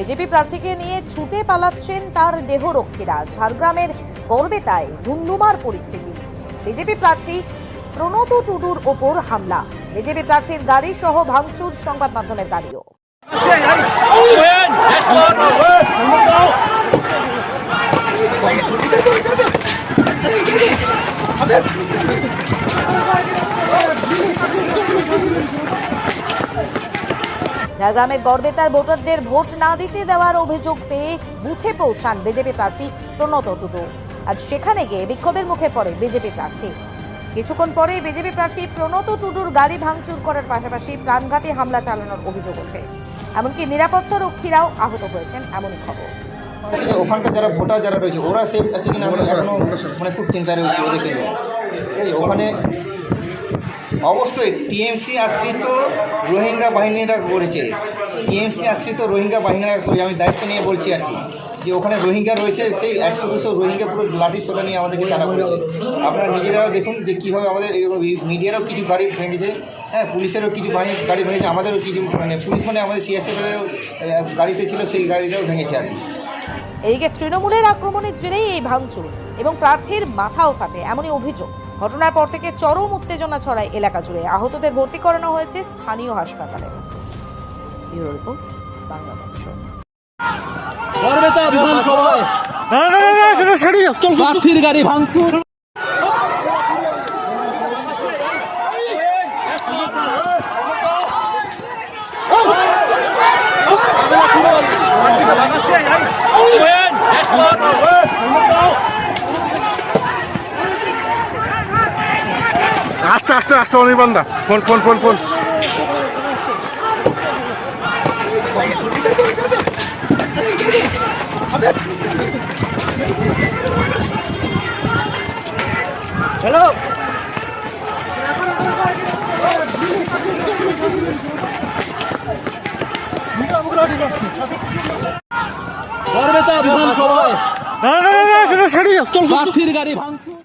BJP প্রার্থীকে নিয়ে ছুটে পালাচ্ছেন তার দেহরক্ষীরা ঝাড়গ্রামের গড়বেতায় ধুন্ধুমার পরিস্থিতি বিজেপি প্রার্থী প্রণত টুডুর ওপর হামলা বিজেপি প্রার্থীর গাড়ি সহ ভাঙচুর সংবাদ মাধ্যমের গাড়িও ঝাড়গ্রামের গড়বেতার ভোটারদের ভোট না দিতে দেওয়ার অভিযোগ পেয়ে বুথে পৌঁছান বিজেপি প্রার্থী প্রণত টুডু। আজ সেখানে গিয়ে বিক্ষোভের মুখে পড়ে বিজেপি প্রার্থী। কিছুক্ষণ পরে বিজেপি প্রার্থী প্রণত টুডুর গাড়ি ভাঙচুর করার পাশাপাশি প্রাণঘাতী হামলা চালানোর অভিযোগ ওঠে। এমনকি নিরাপত্তা রক্ষীরাও আহত হয়েছেন, এমনই খবর। ওখানকার যারা ভোটার যারা রয়েছে, ওরা সেফ আছে কিনা? এখনও মানে খুব চিন্তা রয়েছে, ওদেরকে ওখানে অবশ্যই, টিএমসি আশ্রিত রোহিঙ্গা বাহিনীরা করেছে। টিএমসি আশ্রিত রোহিঙ্গা বাহিনীরা আমি দায়িত্ব নিয়ে বলছি আর কি। যে ওখানে রোহিঙ্গা রয়েছে, সেই একশো দুশো রোহিঙ্গা পুরো লাঠি সোটা নিয়ে আমাদেরকে তারা করেছে। আপনারা নিজেরাও দেখুন যে কীভাবে আমাদের মিডিয়ারও কিছু গাড়ি ভেঙেছে হ্যাঁ পুলিশেরও কিছু বাহিনী গাড়ি ভেঙেছে, আমাদেরও কিছু মানে পুলিশ মানে আমাদের সিএসএফের গাড়িতে ছিল, সেই গাড়িটাও ভেঙেছে আর কি। এদিকে তৃণমূলের আক্রমণের জেরেই এই ভাঙচুর এবং প্রার্থীর মাথাও ফাটে, এমনই অভিযোগ। ঘটনার পর থেকে চরম উত্তেজনা ছড়ায় এলাকা জুড়ে। আহতদের ভর্তি করানো হয়েছে স্থানীয় হাসপাতালে। আস্তে আস্তে আস্তে অনির্বাণদা phone phone phone phone. Garhbeta বিধানসভায়। ছেড়ে চল। গাড়ি ভাঙচুর।